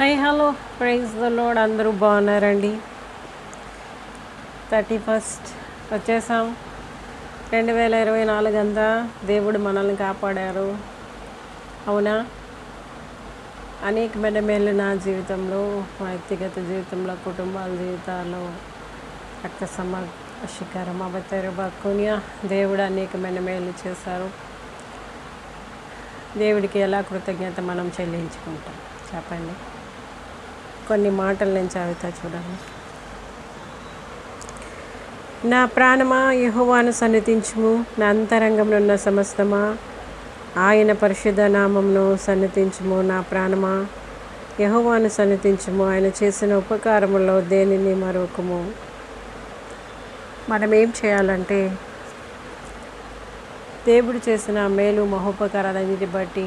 Hi hello. Praise the Lord అందరూ బాగున్నారండి. Thirty first వచ్చేసాం. రెండు వేల ఇరవై నాలుగు అంతా దేవుడు మనల్ని కాపాడారు. అవునా? అనేకమైన మేలు నా జీవితంలో వ్యక్తిగత జీవితంలో కుటుంబాల జీవితాల్లో రక్త సమ శిఖరం అవతారు బక్కునియా దేవుడు అనేకమైన మేలు చేశారు. దేవుడికి ఎలా కృతజ్ఞత మనం చెల్లించుకుంటాం? చెప్పండి. కొన్ని మాటలు నేను చదువుతా చూడండి. నా ప్రాణమా యహోవాను సన్నతించుము నా అంతరంగంలో ఉన్న సమస్తమా ఆయన పరిశుద్ధ నామంను సన్నతించుము నా ప్రాణమా యహోవాను సన్నతించుము ఆయన చేసిన ఉపకారములో దేనిని మరొకము? మనం ఏం చేయాలంటే దేవుడు చేసిన మేలు మహోపకారాలన్నిటి బట్టి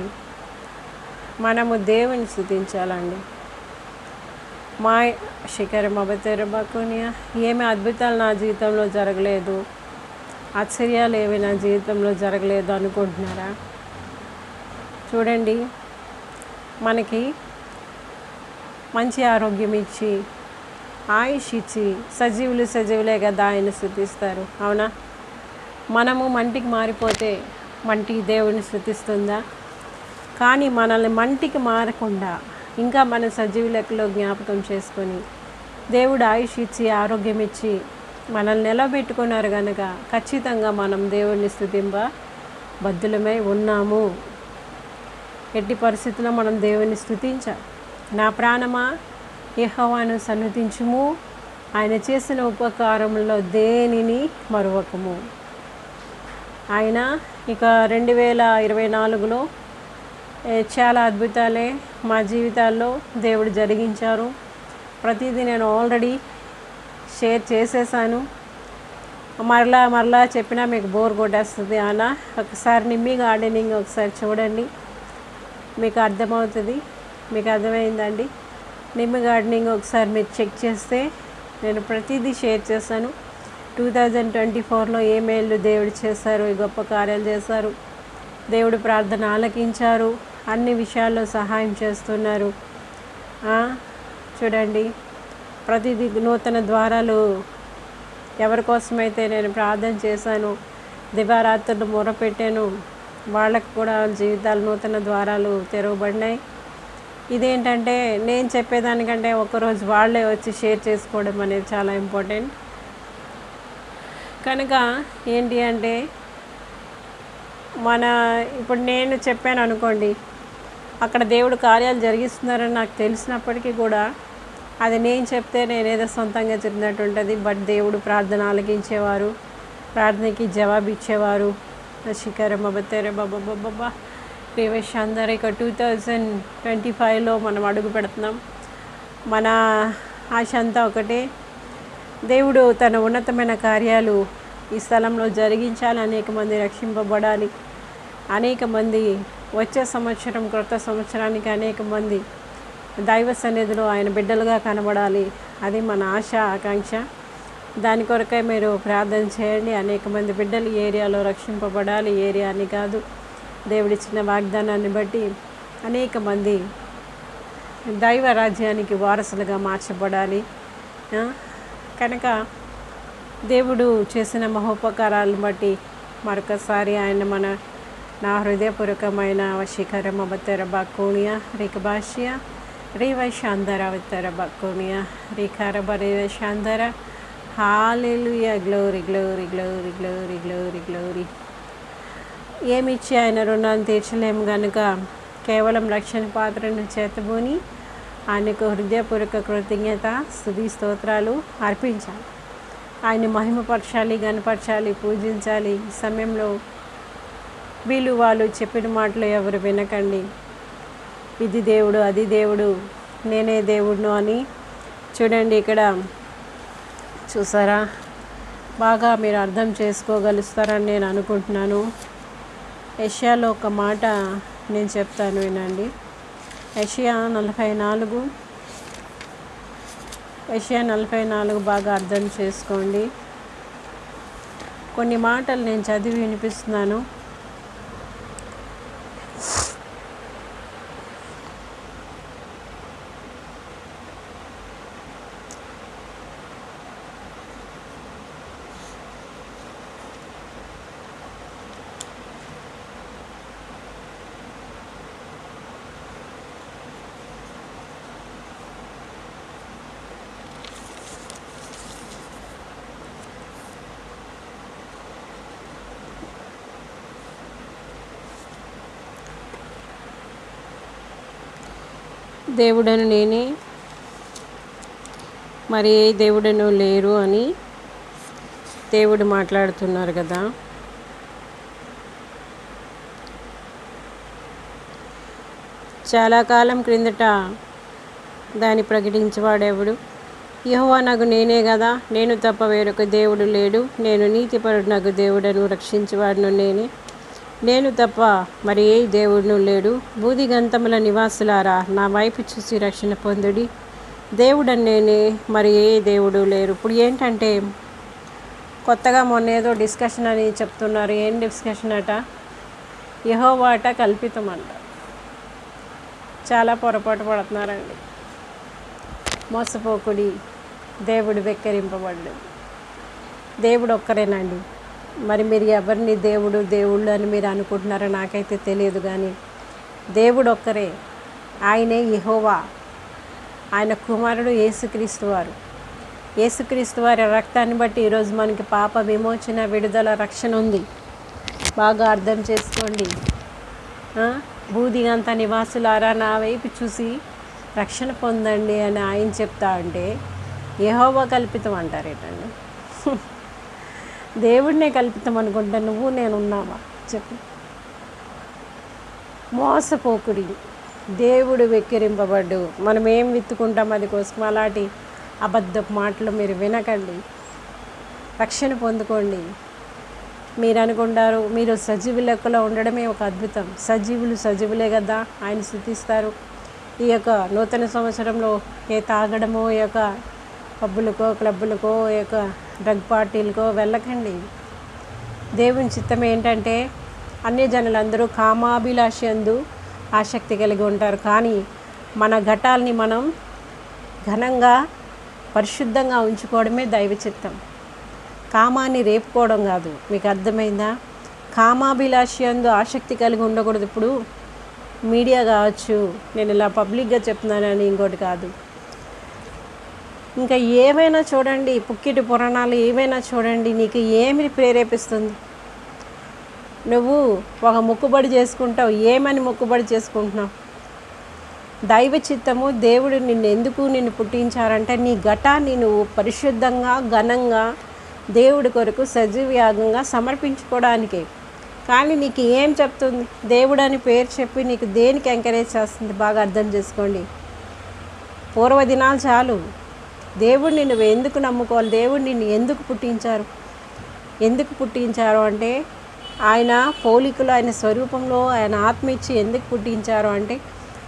మనము దేవుని స్థుతించాలండి. మా శిఖరం అబతెరబాకునియా ఏమి అద్భుతాలు నా జీవితంలో జరగలేదు. ఆశ్చర్యాలు ఏవి నా జీవితంలో జరగలేదు అనుకుంటున్నారా? చూడండి మనకి మంచి ఆరోగ్యం ఇచ్చి ఆయుష్ ఇచ్చి సజీవులు సజీవులే కదా ఆయన శృతిస్తారు అవునా? మనము మంటికి మారిపోతే మంటి దేవుని శృతిస్తుందా కానీ మనల్ని మంటికి మారకుండా ఇంకా మన సజీవ లెక్కలో జ్ఞాపకం చేసుకొని దేవుడు ఆయుష్ ఇచ్చి ఆరోగ్యం ఇచ్చి మనల్ని నిలబెట్టుకున్నారు కనుక ఖచ్చితంగా మనం దేవుడిని స్థుతింప బద్దులమై ఉన్నాము. ఎట్టి పరిస్థితుల్లో మనం దేవుని స్థుతించాలి నా ప్రాణమా? యెహోవాను సన్నతించుము. ఆయన చేసిన ఉపకారంలో దేనిని మరువకము? ఆయన ఇక రెండు వేల ఇరవై నాలుగులో చాలా అద్భుతాలే మా జీవితాల్లో దేవుడు జరిగించారు. ప్రతిదీ నేను ఆల్రెడీ షేర్ చేసేసాను. మరలా మరలా చెప్పినా మీకు బోర్ కొట్టేస్తుంది అన్న. ఒకసారి నిమ్మి గార్డెనింగ్ ఒకసారి చూడండి. మీకు అర్థమవుతుంది. మీకు అర్థమైందండి? నిమ్మి గార్డెనింగ్ ఒకసారి మీరు చెక్ చేస్తే నేను ప్రతిదీ షేర్ చేశాను. టూ థౌజండ్ ట్వంటీ ఫోర్లో ఏ మేళ్ళు దేవుడు చేశారు ఈ గొప్ప కార్యాలు చేశారు. దేవుడు ప్రార్థన ఆలకించారు. అన్ని విషయాల్లో సహాయం చేస్తున్నారు. చూడండి. ప్రతిదీ నూతన ద్వారాలు ఎవరి కోసమైతే నేను ప్రార్థన చేశాను దివారాత్రులు మూరపెట్టాను వాళ్ళకు కూడా జీవితాలు నూతన ద్వారాలు తెరవబడినాయి. ఇదేంటంటే నేను చెప్పేదానికంటే ఒకరోజు వాళ్ళే వచ్చి షేర్ చేసుకోవడం అనేది చాలా ఇంపార్టెంట్. కనుక ఏంటి అంటే మన ఇప్పుడు నేను చెప్పాను అనుకోండి అక్కడ దేవుడు కార్యాలు జరిగిస్తున్నారని నాకు తెలిసినప్పటికీ కూడా అది నేను చెప్తే నేనేదో సొంతంగా చెప్పినట్టు ఉంటుంది. బట్ దేవుడు ప్రార్థన ఆలకించేవారు ప్రార్థనకి జవాబు ఇచ్చేవారు. శిఖరం అబ్బతేరే బాబా బాబా అందరు ఇక టూ థౌజండ్ ట్వంటీ ఫైవ్లో మనం అడుగు పెడుతున్నాం. మన ఆశ అంతా ఒకటే దేవుడు తన ఉన్నతమైన కార్యాలు ఈ స్థలంలో జరిగించాలి అనేక మంది రక్షింపబడాలి అనేక మంది వచ్చే సంవత్సరం క్రొత్త సంవత్సరానికి అనేక మంది దైవ సన్నిధిలో ఆయన బిడ్డలుగా కనబడాలి. అది మన ఆశ ఆకాంక్ష. దాని కొరకై మీరు ప్రార్థన చేయండి. అనేక మంది బిడ్డలు ఏరియాలో రక్షింపబడాలి. ఏరియాని ఏరియా అని కాదు దేవుడిచ్చిన వాగ్దానాన్ని బట్టి అనేక మంది దైవ రాజ్యానికి వారసులుగా మార్చబడాలి. కనుక దేవుడు చేసిన మహోపకారాలను బట్టి మరొకసారి ఆయన మన నా హృదయపూర్వకమైన వశీకరం అవతర బాకోనియా రికబాషియ రేవశాంధర అవతర బాకోనియా రికారబ రేవశాంధర hallelujah glory glory glory glory glory glory. ఏమిచ్చి ఆయన రుణాన్ని తీర్చలేము కనుక కేవలం రక్షణ పాత్రను చేతబూని ఆయనకు హృదయపూర్వక కృతజ్ఞత స్థుతి స్తోత్రాలు అర్పించాలి. ఆయన మహిమపరచాలి గనపరచాలి పూజించాలి. ఈ సమయంలో వీళ్ళు వాళ్ళు చెప్పిన మాటలు ఎవరు వినకండి. ఇది దేవుడు అది దేవుడు నేనే దేవుడును అని. చూడండి ఇక్కడ. చూసారా? బాగా మీరు అర్థం చేసుకోగలుస్తారని నేను అనుకుంటున్నాను. ఏషియాలో ఒక మాట నేను చెప్తాను వినండి. ఏషియా నలభై నాలుగు. ఏషియా నలభై నాలుగు బాగా అర్థం చేసుకోండి. కొన్ని మాటలు నేను చదివి వినిపిస్తున్నాను. దేవుడను నేనే మరి ఏ దేవుడను లేరు అని దేవుడు మాట్లాడుతున్నారు కదా. చాలా కాలం క్రిందట దాన్ని ప్రకటించేవాడెవడు? యహోవా నాకు నేనే కదా నేను తప్ప వేరొక దేవుడు లేడు నేను నీతిపరుడు నాకు దేవుడను రక్షించేవాడును నేనే. నేను తప్ప మరి ఏ దేవుడును లేడు. బూదిగంతముల నివాసులారా నా వైపు చూసి రక్షణ పొందుడి. దేవుడని నేనే మరి ఏ దేవుడు లేరు. ఇప్పుడు ఏంటంటే కొత్తగా మొన్న ఏదో డిస్కషన్ అని చెప్తున్నారు. ఏం డిస్కషన్ అట? యహోవాట కల్పితం అంట చాలా పొరపాటు పడుతున్నారండి. మోసపోకుడి దేవుడు వెక్కిరింపబడ్డాడు. దేవుడు ఒక్కరేనండి. మరి మీరు ఎవరిని దేవుడు దేవుళ్ళు అని మీరు అనుకుంటున్నారో నాకైతే తెలియదు కానీ దేవుడు ఒక్కరే ఆయనే ఇహోవా ఆయన కుమారుడు యేసుక్రీస్తు వారు. యేసుక్రీస్తు వారి రక్తాన్ని బట్టి ఈరోజు మనకి పాప విమోచన విడుదల రక్షణ ఉంది. బాగా అర్థం చేసుకోండి. బూదిగంత నివాసులారా నా వైపు చూసి రక్షణ పొందండి అని ఆయన చెప్తా అంటే ఏహోవా కల్పితం అంటారేటండి? దేవుడినే కల్పితం అనుకుంటా నువ్వు నేను ఉన్నావా? చెప్పు. మోసపోకుడి దేవుడు వెక్కిరింపబడ్డు. మనం ఏం విత్తుకుంటాం అది కోసం? అలాంటి అబద్ధపు మాటలు మీరు వినకండి. రక్షణ పొందుకోండి. మీరు అనుకుంటారు మీరు సజీవు లెక్కలో ఉండడమే ఒక అద్భుతం. సజీవులు సజీవులే కదా ఆయన స్థుతిస్తారు. ఈ యొక్క నూతన సంవత్సరంలో ఏ తాగడమో ఈ యొక్క పబ్బులకో క్లబ్బులకో ఈ యొక్క డ్రగ్ పార్టీలకో వెళ్ళకండి. దేవుని చిత్తం ఏంటంటే అన్ని జనులందరూ కామాభిలాషి అందు ఆసక్తి కలిగి ఉంటారు. కానీ మన ఘటాల్ని మనం ఘనంగా పరిశుద్ధంగా ఉంచుకోవడమే దైవ చిత్తం. కామాన్ని రేపుకోవడం కాదు. మీకు అర్థమైందా? కామాభిలాషి అందు ఆసక్తి కలిగి ఉండకూడదు. ఇప్పుడు మీడియా కావచ్చు నేను ఇలా పబ్లిక్గా చెప్తున్నానని ఇంకోటి కాదు. ఇంకా ఏమైనా చూడండి పుక్కిటి పురాణాలు ఏమైనా చూడండి నీకు ఏమి ప్రేరేపిస్తుంది? నువ్వు ఒక మొక్కుబడి చేసుకుంటావు ఏమని మొక్కుబడి చేసుకుంటున్నావు? దైవ చిత్తము దేవుడు నిన్ను ఎందుకు నిన్ను పుట్టించారంటే నీ ఘటాన్ని నువ్వు పరిశుద్ధంగా ఘనంగా దేవుడి కొరకు సజీవయాగంగా సమర్పించుకోవడానికే. కానీ నీకు ఏం చెప్తుంది? దేవుడు అని పేరు చెప్పి నీకు దేనికి ఎంకరేజ్ చేస్తుంది? బాగా అర్థం చేసుకోండి. పూర్వదినాలు చాలు. దేవుడిని నువ్వు ఎందుకు నమ్ముకోవాలి? దేవుడు నిన్ను ఎందుకు పుట్టించారు? ఎందుకు పుట్టించారు అంటే ఆయన పోలికలు ఆయన స్వరూపంలో ఆయన ఆత్మ ఇచ్చి ఎందుకు పుట్టించారు అంటే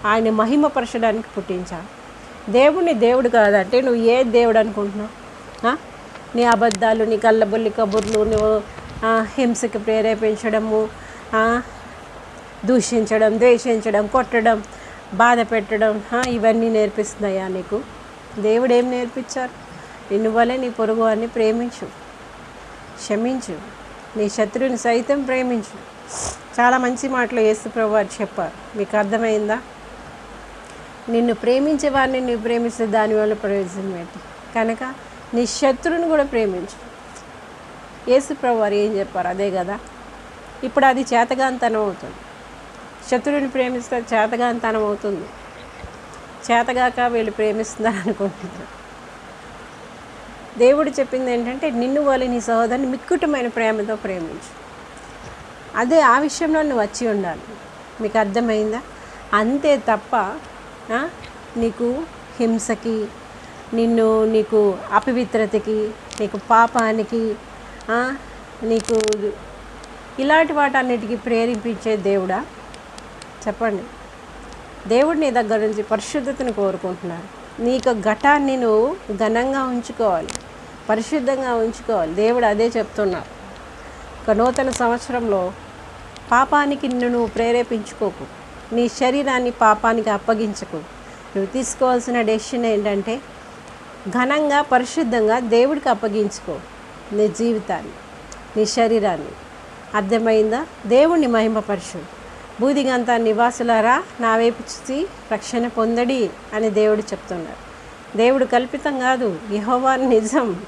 ఆయన మహిమపరచడానికి పుట్టించారు. దేవుడిని దేవుడు కాదంటే నువ్వు ఏ దేవుడు అనుకుంటున్నావు? నీ అబద్ధాలు నీ కళ్ళబొల్లి కబుర్లు నువ్వు హింసకి ప్రేరేపించడము దూషించడం ద్వేషించడం కొట్టడం బాధ పెట్టడం ఇవన్నీ నేర్పిస్తున్నాయా నీకు? దేవుడు ఏం నేర్పించారు? నిన్ను వలె నీ పొరుగు వారిని ప్రేమించు. క్షమించు. నీ శత్రువుని సైతం ప్రేమించు. చాలా మంచి మాటలు యేసు ప్రభు వారు చెప్పారు. మీకు అర్థమైందా? నిన్ను ప్రేమించే వారిని నువ్వు ప్రేమిస్తే దానివల్ల ప్రయోజనం ఏంటి? కనుక నీ శత్రువుని కూడా ప్రేమించు. యేసు ప్రభు వారు ఏం చెప్పారు? అదే కదా. ఇప్పుడు అది చేతగాంతనం అవుతుంది. శత్రువుని ప్రేమిస్తే చేతగాంతనం అవుతుంది. చేతగాక వీళ్ళు ప్రేమిస్తున్నారు అనుకుంటున్నారు దేవుడు చెప్పింది ఏంటంటే నిన్ను వాళ్ళు నీ సహోదరుని మిక్కుటమైన ప్రేమతో ప్రేమించు. అదే ఆ విషయంలో నువ్వు వచ్చి ఉండాలి. మీకు అర్థమైందా? అంతే తప్ప నీకు హింసకి నిన్ను నీకు అపవిత్రతకి నీకు పాపానికి నీకు ఇలాంటి వాటన్నిటికీ ప్రేరేపించే దేవుడా? చెప్పండి. దేవుడు నీ దగ్గర నుంచి పరిశుద్ధతను కోరుకుంటున్నాడు. యొక్క ఘటాన్ని నువ్వు ఘనంగా ఉంచుకోవాలి. పరిశుద్ధంగా ఉంచుకోవాలి. దేవుడు అదే చెప్తున్నాడు. ఒక నూతన సంవత్సరంలో పాపానికి నిన్ను నువ్వు ప్రేరేపించుకోకు. నీ శరీరాన్ని పాపానికి అప్పగించకు. నువ్వు తీసుకోవాల్సిన డెసిషన్ ఏంటంటే ఘనంగా పరిశుద్ధంగా దేవుడికి అప్పగించుకో. నీ జీవితాన్ని నీ శరీరాన్ని. అర్థమైందా? దేవుణ్ణి మహిమపరచు. బూదిగంత నివాసులారా నా వైపు చూసి రక్షణ పొందడి అని దేవుడు చెప్తున్నాడు దేవుడు కల్పితం కాదు యహోవా నిజం.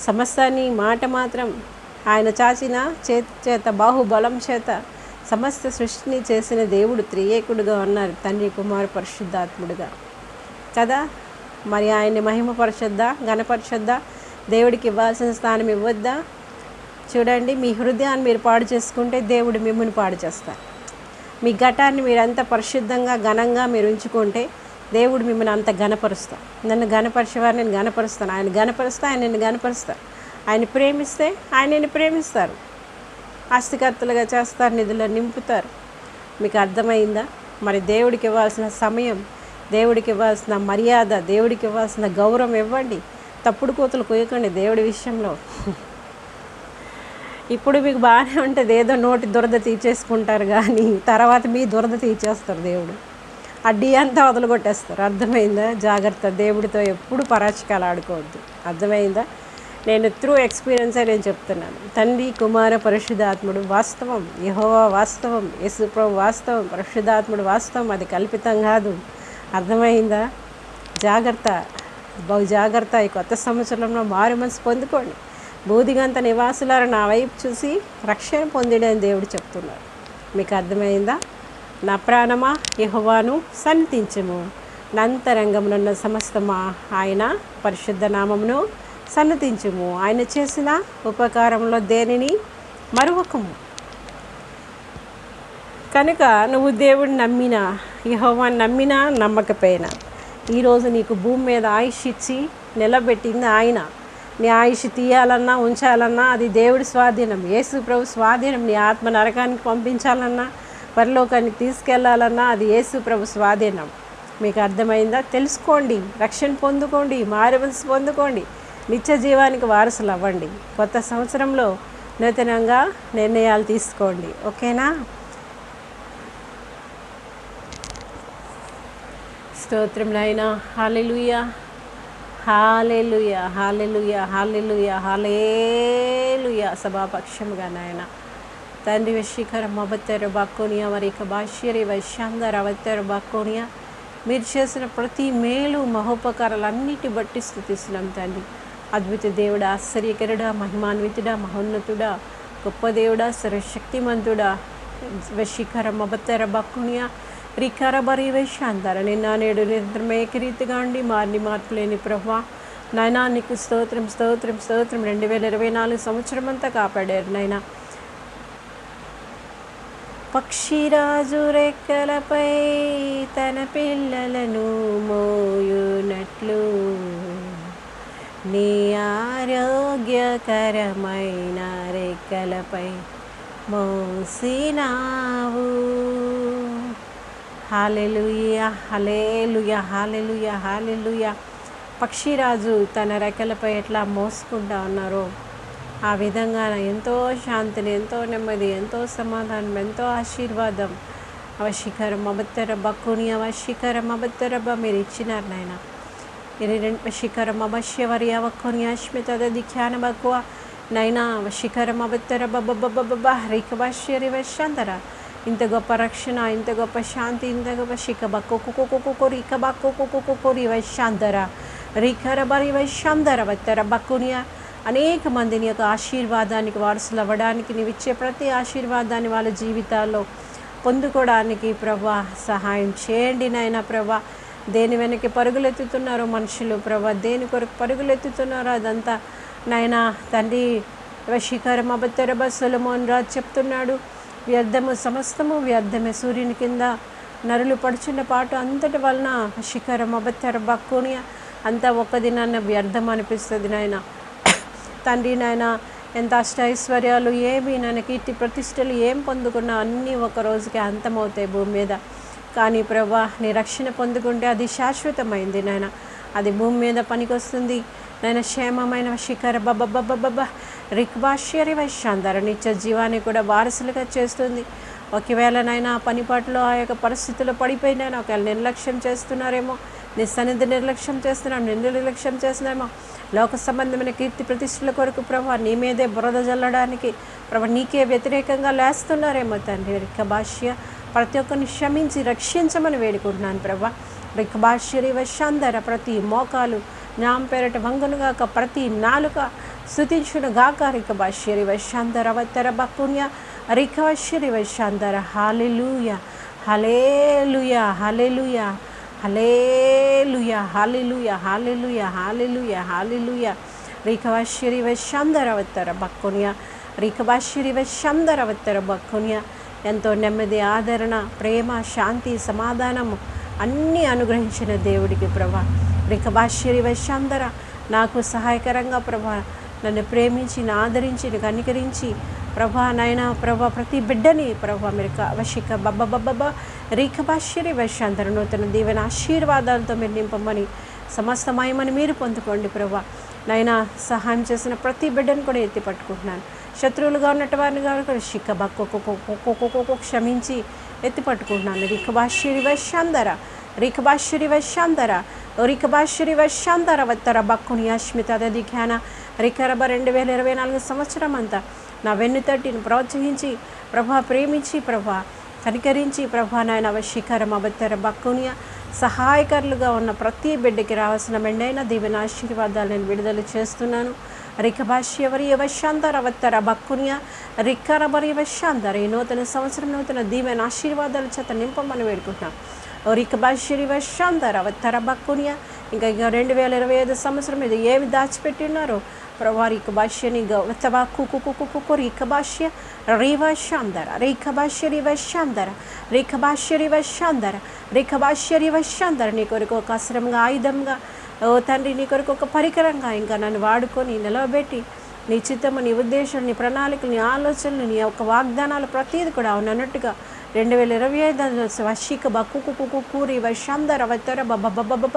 సమస్తాన్ని మాట మాత్రం ఆయన చాచిన చేతి చేత బాహుబలం చేత సమస్త సృష్టిని చేసిన దేవుడు త్రియేకుడుగా ఉన్నారు తండ్రి కుమారు పరిశుద్ధాత్ముడుగా. కదా మరి ఆయన్ని మహిమపరచొద్దా ఘనపరచొద్దా? దేవుడికి ఇవ్వాల్సిన స్థానం ఇవ్వద్దా? చూడండి మీ హృదయాన్ని మీరు పాడు చేసుకుంటే దేవుడు మిమ్మల్ని పాడు చేస్తారు మీ ఘటాన్ని మీరు అంత పరిశుద్ధంగా ఘనంగా మీరు ఉంచుకుంటే దేవుడు మిమ్మల్ని అంత ఘనపరుస్తారు నన్ను ఘనపరిచేవారు నేను ఘనపరుస్తాను. ఆయన ఘనపరుస్తే ఆయన నిన్ను ఘనపరుస్తారు ఆయన ప్రేమిస్తే ఆయన నిన్ను ప్రేమిస్తారు. ఆస్తికర్తలుగా చేస్తారు నిధులు నింపుతారు. మీకు అర్థమైందా? మరి దేవుడికి ఇవ్వాల్సిన సమయం దేవుడికి ఇవ్వాల్సిన మర్యాద దేవుడికి ఇవ్వాల్సిన గౌరవం ఇవ్వండి. తప్పుడు కోతలు కుయ్యకండి దేవుడి విషయంలో. ఇప్పుడు మీకు బాగానే ఉంటుంది. ఏదో నోటి దురద తీర్చేసుకుంటారు కానీ తర్వాత మీ దురద తీర్చేస్తారు దేవుడు. అడ్డీ అంతా వదలగొట్టేస్తారు. అర్థమైందా? జాగ్రత్త. దేవుడితో ఎప్పుడు పరాచకాలు ఆడుకోవద్దు. అర్థమైందా? నేను త్రూ ఎక్స్పీరియన్సే నేను చెప్తున్నాను. తండ్రి కుమార పరిశుద్ధాత్ముడు వాస్తవం. యహోవా వాస్తవం. యేసుప్రభు వాస్తవం. పరిశుద్ధాత్ముడు వాస్తవం. అది కల్పితం కాదు. అర్థమైందా? జాగ్రత్త. బహు జాగ్రత్త. ఈ కొత్త సంవత్సరంలో మారు మనసు పొందుకోండి. బూదిగంత నివాసులారు నా వైపు చూసి రక్షణ పొందిడని దేవుడు చెప్తున్నారు. మీకు అర్థమైందా? నా ప్రాణమా యహోవాను సన్నతించము నంతరంగమునున్న సమస్తమా ఆయన పరిశుద్ధ నామమును సన్నతించము ఆయన చేసిన ఉపకారంలో దేనిని మరువకము? కనుక నువ్వు దేవుడిని నమ్మినా యెహోవాని నమ్మినా నమ్మకపోయినా ఈరోజు నీకు భూమి మీద ఆయుష్ ఇచ్చి నిలబెట్టింది ఆయన. నీ ఆయుష్ తీయాలన్నా ఉంచాలన్నా అది దేవుడి స్వాధీనం. యేసు ప్రభు స్వాధీనం నీ ఆత్మ నరకానికి పంపించాలన్నా పరలోకానికి తీసుకెళ్ళాలన్నా అది యేసు ప్రభు స్వాధీనం. మీకు అర్థమైందా? తెలుసుకోండి రక్షణ పొందుకోండి మారవలసి పొందుకోండి నిత్య జీవానికి వారసులు అవ్వండి. కొత్త సంవత్సరంలో నూతనంగా నిర్ణయాలు తీసుకోండి. ఓకేనా? స్తోత్రంలైనా hallelujah hallelujah hallelujah hallelujah hallelujah సభాపక్షముగా నాయన. తండ్రి వశీకర మబత్తరు బాక్కోనియా మరి ఇక భాష్యరి వైశాంగర్ అవత్తరు బాక్కోనియా మీరు చేసిన ప్రతి మేలు మహోపకారాలన్నిటి బట్టి స్థుతిస్తున్నాం తండ్రి. అద్భుత దేవుడా ఆశ్చర్యకరుడా మహిమాన్వితుడా మహోన్నతుడా గొప్ప దేవుడా సర్వశక్తిమంతుడా. వశీకర మబత్తర బాక్కోనియా రికర భరీవే వేషాంతర నిన్న నేడు నిరంతరం ఏకరీతిగా ఉండి మార్ని మార్పు లేని ప్రభా నాయనా నీకు స్తోత్రం స్తోత్రం స్తోత్రం. రెండు వేల ఇరవై నాలుగు సంవత్సరం అంతా కాపాడారు నాయనా పక్షిరాజు రెక్కలపై తన పిల్లలను మోయునట్లు నీ ఆరోగ్యకరమైన రెక్కలపై మోసినావు. హాలెలుయ హలేలుయ హాలెలుయ హాలెలుయ పక్షిరాజు తన రెక్కలపై ఎట్లా మోసుకుంటా ఉన్నారో ఆ విధంగా ఎంతో శాంతిని ఎంతో నెమ్మది ఎంతో సమాధానం ఎంతో ఆశీర్వాదం. అవశిఖరం అబత్తర బక్కుని అవశిఖరం అబత్తరబ మీరు ఇచ్చినారు నాయన. ఇరి శిఖరం అవశ్యవరి అవక్కుని అశ్మిత దిఖ్యాన బక్కువ నైనా శిఖరం అబత్తర బబ్బ రికభాష్యరి వశాంతర ఇంత గొప్ప రక్షణ ఇంత గొప్ప శాంతి ఇంత గొప్ప శిఖ బక్కు రిక బక్కు వశాంతర రిఖర బరి వత్తర బక్కునియా అనేక మందిని యొక్క ఆశీర్వాదానికి వారసులు అవ్వడానికి నీవు ఇచ్చే ప్రతి ఆశీర్వాదాన్ని వాళ్ళ జీవితాల్లో పొందుకోవడానికి ప్రభా సహాయం చేయండి నాయన ప్రభా. దేని వెనక్కి పరుగులెత్తుతున్నారో మనుషులు ప్రభా దేని కొరకు పరుగులెత్తుతున్నారో అదంతా నాయన తండ్రి శిఖరం అబత్తరబ సొలమోన్ రాజు చెప్తున్నాడు. వ్యర్థము సమస్తము వ్యర్థమే. సూర్యుని కింద నరులు పడుచున్న పాటు అంతటి వలన శిఖరం అబత్తర బక్కుని అంతా ఒక్క దినాన్న వ్యర్థం అనిపిస్తుంది నాయన. తండ్రి నాయన ఎంత అష్టైశ్వర్యాలు ఏమి నాయన కీర్తి ప్రతిష్టలు ఏం పొందుకున్నా అన్నీ ఒక రోజుకి అంతమవుతాయి భూమి మీద. కానీ ప్రభా నీ రక్షణ పొందుకుంటే అది శాశ్వతమైంది నాయన. అది భూమి మీద పనికొస్తుంది. నాయన క్షేమమైన శిఖర బబ్బబ్బబ్బబ్బ బబ్బ వైశాంతర నిత్య జీవాన్ని కూడా వారసులుగా చేస్తుంది. ఒకవేళ నైనా పనిపాట్లో ఆ యొక్క పరిస్థితుల్లో పడిపోయినా ఒకవేళ నిర్లక్ష్యం చేస్తున్నారేమో నీ సన్నిధి నిర్లక్ష్యం చేస్తున్నాం నిన్ను నిర్లక్ష్యం చేస్తున్నామో లోక సంబంధమైన కీర్తి ప్రతిష్టల కొరకు ప్రభా నీ మీదే బురద జల్లడానికి ప్రభా నీకే వ్యతిరేకంగా లేస్తున్నారేమో తండ్రి. రిక్కభాష్య ప్రతి ఒక్కరిని క్షమించి రక్షించమని వేడుకుంటున్నాను ప్రభా. రిక్కభాష్య వశాంధర ప్రతి మోకాలు నాం పేరట వంగునుగాక ప్రతి నాలుక స్థుతించును గాక రిక భాష్యరి వశాంధర వత్తర బక్కున్య రికవశ్రీ వశాంతర hallelujah hallelujah hallelujah hallelujah hallelujah hallelujah hallelujah hallelujah రికవశ్రీ వశాంతరవత్తర బక్కునియ రికవాశ్రీ వశాంతరవత్తర బక్కునియ ఎంతో నెమ్మది ఆదరణ ప్రేమ శాంతి సమాధానము అన్నీ అనుగ్రహించిన దేవుడికి ప్రభా రికబాశ్రీ వశాంతర నాకు సహాయకరంగా ప్రభా నన్ను ప్రేమించి నా ఆదరించి నీకు కనికరించి ప్రభా నాయన ప్రభా ప్రతి బిడ్డని ప్రభా మీరు వశిక బబ్బ బబ్బ రీకబాశ్రీ వశాంతర నూతన దీవెన ఆశీర్వాదాలతో మీరు నింపమని సమస్తమయమని మీరు పొందుకోండి ప్రభా. నైనా సహాయం చేసిన ప్రతి బిడ్డను కూడా ఎత్తి పట్టుకుంటున్నాను. శత్రువులుగా ఉన్నట్టు వారిని కూడా శిక్క బక్కొక్కొక్కొక్కొక్కొక్కొక్కొ క్షమించి ఎత్తి పట్టుకుంటున్నాను. రికబాశ్రీ వశాంతర రికబాశ్రీ వశాంతర రికబాశ్రీ వశాంతర వత్తర బక్కుని అస్మిత అదే ధ్యాన రికరబ రెండు వేల ఇరవై నాలుగు సంవత్సరం అంతా నా వెన్నుతట్టిని ప్రోత్సహించి ప్రభా ప్రేమించి ప్రభా కనికరించి ప్రభా నాయన వశీకరం అవత్తర బక్కునియ సహాయకరులుగా ఉన్న ప్రతి బిడ్డకి రావాల్సిన మెండైన దీవెన ఆశీర్వాదాలు నేను విడుదల చేస్తున్నాను. రికభాష్యవరి వశాంతర అవత్తర బక్కునియ రిక్కరబరి వశాంతర ఈ నూతన సంవత్సరం నూతన దీవెన ఆశీర్వాదాల చేత నింపమని వేడుకుంటున్నాను రికబాషిరి వశాంతర అవత్తర బక్కునియ ఇంకా ఇంకా రెండు వేల ఇరవై ఐదు సంవత్సరం ఇది ఏమి దాచిపెట్టినారో ప్రభారి రికబాష్యని గౌతవా కుకు కుకు కుకు రికబాష్య భాష్య రికబాష్య రీక భాష్య రివశాంధర రికబాష్య భాష్య రివశాంధర రీక రివశాంధర నీ కొరకు ఒక అస్త్రంగా ఆయుధంగా ఓ తండ్రి నీ కొరకు ఒక పరికరంగా ఇంకా నన్ను వాడుకొని నిలవబెట్టి నీ చిత్తము నీ ఉద్దేశం నీ ప్రణాళికలు నీ ఆలోచనలు నీ యొక్క వాగ్దానాలు ప్రతీది కూడా అవునన్నట్టుగా రెండు వేల ఇరవై ఐదు వశీక బక్కు కుక్కు కుక్కూరి వశాంధర వత్తర బబ్బ బబ్బ బబ్బ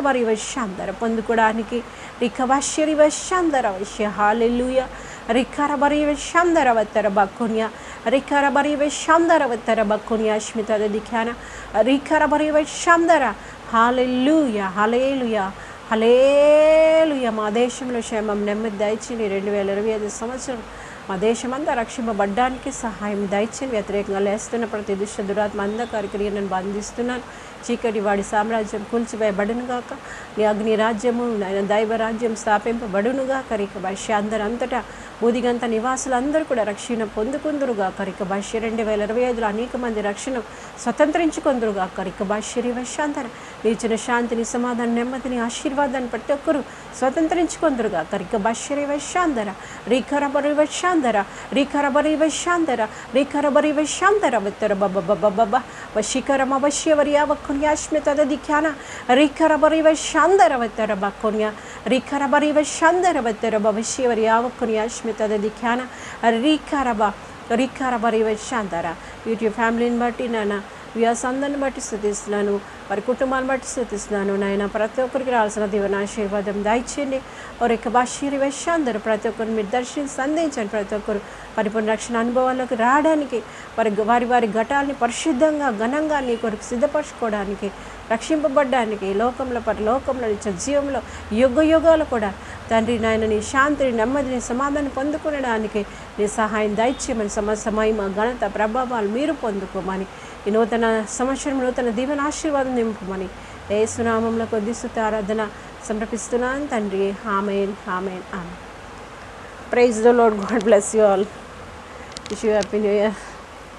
మరి వశాంధర పొందుకోవడానికి రిఖవాశ్యరి వశాంధర వశ్య హాలెల్లుయ రికార బరి వశాంధర వత్తర బక్కున్య రికార బరి వశాంధర వత్తర బక్కున్య అశ్మిత దిఖ్యాన రికార బరి వశాంధర హాలెల్లుయ హలేలుయ హలేలుయ మా దేశంలో క్షేమం నెమ్మది దయచింది రెండు వేల ఇరవై ఐదు సంవత్సరం మా దేశమంతా రక్షింపబడ్డానికి సహాయం దయచేసి వ్యతిరేకంగా లేస్తున్న ప్రతి దుష్ట దురాత్మ అంధకారి క్రియలను బంధిస్తున్నాను. చీకటి వాడి సామ్రాజ్యం కూల్చివేయబడునుగాక నీ అగ్ని రాజ్యము ఆయన దైవ రాజ్యం స్థాపింపబడును గాక రిక భాష్య అందరంతటా బూదిగంత నివాసులందరూ కూడా రక్షణ పొందుకుందురుగా కరిక భాష్య రెండు వేల ఇరవై ఐదులో అనేక మంది రక్షణ స్వతంత్రించుకుందురుగా కరిక భాష్య రివశాంతర నీచిన శాంతిని సమాధానం నెమ్మదిని ఆశీర్వాదాన్ని ప్రతి ఒక్కరు స్వతంత్రించుకుందురుగా కరిక భాష్య రివశాంతర రిఖరబరి వశాంతర రిఖరబరి వశాంతర రిఖరబరి వశాంతర ఉత్తర బబ్బ బబ్బ బబ్బ వశీకరమ వశ్యవర్య వక్కున్యాశ్మిత దిఖ్యాన రిఖరబరి వశాంతర ఉత్తర బక్కున్య రిఖరబరి వశాంతర ఉత్తర భవిష్యవర్య వక్కున్యాశ్మిత దిఖ్యాన రిఖరబ రిఖరబరి వశాంతర యూట్యూబ్ ఫ్యామిలీని బట్టి నాన్న వ్యాసాందాన్ని బట్టి స్థుతిస్తున్నాను వారి కుటుంబాన్ని బట్టి స్థుతిస్తున్నాను. నాయన ప్రతి ఒక్కరికి రావాల్సిన దీవెన ఆశీర్వాదం దయచేయండి. వారి యొక్క భాషీరి వేషాందరూ ప్రతి ఒక్కరు మీరు దర్శించి సంధించండి. ప్రతి ఒక్కరు పరిపూర్ణ రక్షణ అనుభవాల్లోకి రావడానికి వారి వారి వారి ఘటాలని పరిశుద్ధంగా ఘనంగా నీ కొరకు సిద్ధపరచుకోవడానికి రక్షింపబడ్డానికి లోకంలో పరలోకంలో నిత్య జీవంలో యుగ యుగాలు కూడా తండ్రి నాయన నీ శాంతిని నెమ్మదిని సమాధానం పొందుకునడానికి నీ సహాయం దయచేయమని సమస్త మహిమ ఘనత ప్రభావాలు మీరు పొందుకోమని ఈ నూతన సంవత్సరం నూతన దీవెన ఆశీర్వాదం నింపమని ఏ సునామంలో కొద్ది స్థుతి ఆరాధన సమర్పిస్తున్నాను తండ్రి. హామేన్ హామేన్ ఆమె praise the Lord God bless you all wish you happy new year